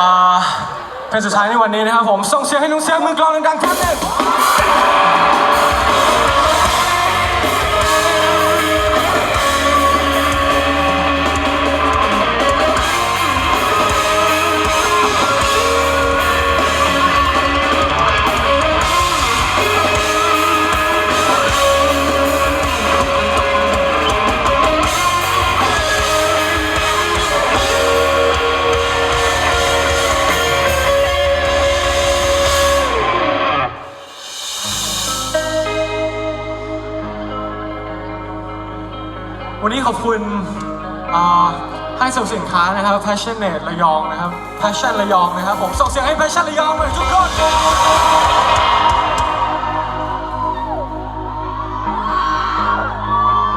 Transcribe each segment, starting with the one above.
อ่าเพลงสุดท้ายในวันนี้นะครับผมส่งเสียงให้ลุงเสียงมือกลองดังๆครับหนึ่ง วันนี้ขอบคุณอ่าให้ส่งสินค้านะครับ Passionate ระยองนะครับ Passion ระยองนะครับ ผมส่งเสียงให้ Passion ระยองหน่อยทุกคน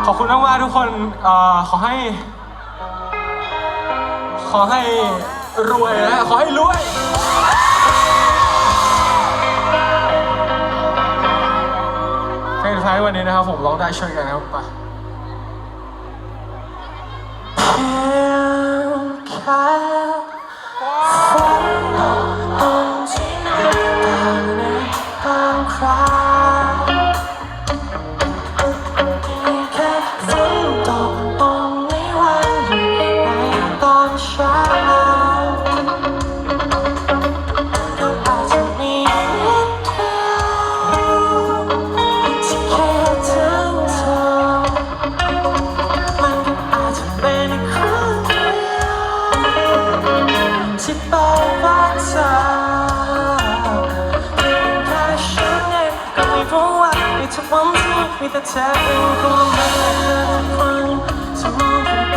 ขอบคุณมากๆทุกคนอขอให้ ขอให้รวยนะขอให้รวยเพลงสุดท้ายวันนี้นะครับผมร้องได้ช่วยกันนะครับไป ที่บอกว่าเธอเพียงแค่ฉันเองก็ไม่รู้ว่าในที่มีแต่เธอเป็นคนเดินฟังจะมองขึ้นไป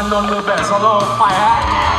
านนท์มือเบสโซโล่ไปฮะ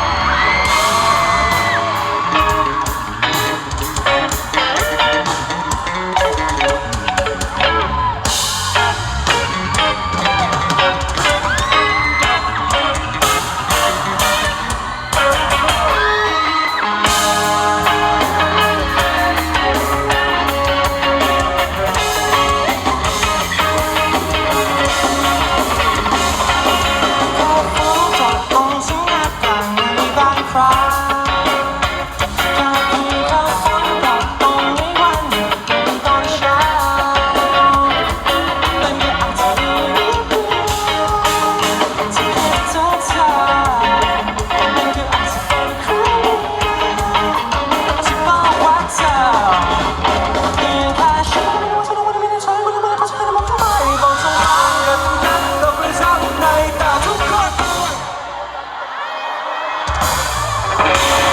ยัง